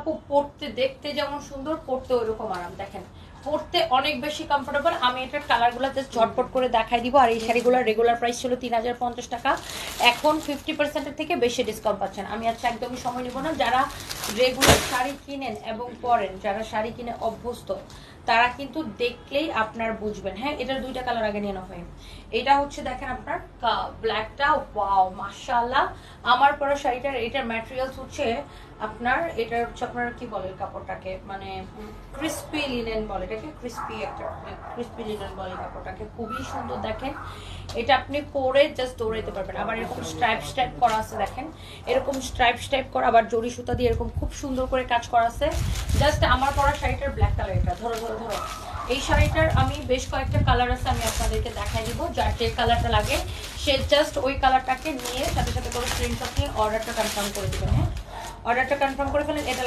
আপু পড়তে দেখতে যেমন সুন্দর পড়তে ওইরকম আরাম দেখেন। পড়তে অনেক বেশি কমফোর্টেবল আমি এটার কালারগুলো জাস্ট ঝটপট করে দেখাই দিব। আর এই শাড়িগুলোর রেগুলার প্রাইস ছিল তিন হাজার পঞ্চাশ টাকা। এখন ফিফটি পার্সেন্টের থেকে বেশি ডিসকাউন্ট পাচ্ছেন। আমি আজকে একদমই সময় নিব না। যারা রেগুলার শাড়ি কিনেন এবং পরেন, যারা শাড়ি কিনে অভ্যস্ত, তারা কিন্তু দেখলেই আপনার বুঝবেন। হ্যাঁ এটার দুইটা কালার আগে নিয়ে নেওয়া হয় এটা হচ্ছে দেখেন আপনার ব্ল্যাকটা ওয়াও মাশাআল্লাহ। আমার পরা শাড়িটার এটার ম্যাটেরিয়ালস হচ্ছে আপনার এটা হচ্ছে আপনার কি বলে কাপড়টাকে? মানে ক্রিস্পি লিনেন বলে। এটাকে ক্রিস্পি একটা ক্রিস্পি লিনেন বলে কাপড়টাকে খুবই সুন্দর দেখেন। এটা আপনি পরে জাস্ট দৌড়াইতে পারবেন। আবার এরকম স্ট্রাইপ স্ট্রাইপ করা আছে, দেখেন। এরকম স্ট্রাইপ স্ট্রাইপ করা, আবার জড়ি সুতা দিয়ে এরকম খুব সুন্দর করে কাজ করা আছে। জাস্ট আমার পরা শাড়িটার ব্ল্যাক কালার এটা। ধরো ধরো ধরো। এই শাড়িটার আমি বেশ কয়েকটা কালার আছে, আমি আপনাদেরকে দেখাই দিব। যার যে কালারটা লাগে, সে জাস্ট ওই কালারটাকে নিয়ে সাথে সাথে করে স্ক্রিনশট নিয়ে অর্ডারটা কনফার্ম করে দেবেন হ্যাঁ? অর্ডারটা কনফার্ম করে ফেলেন, এটা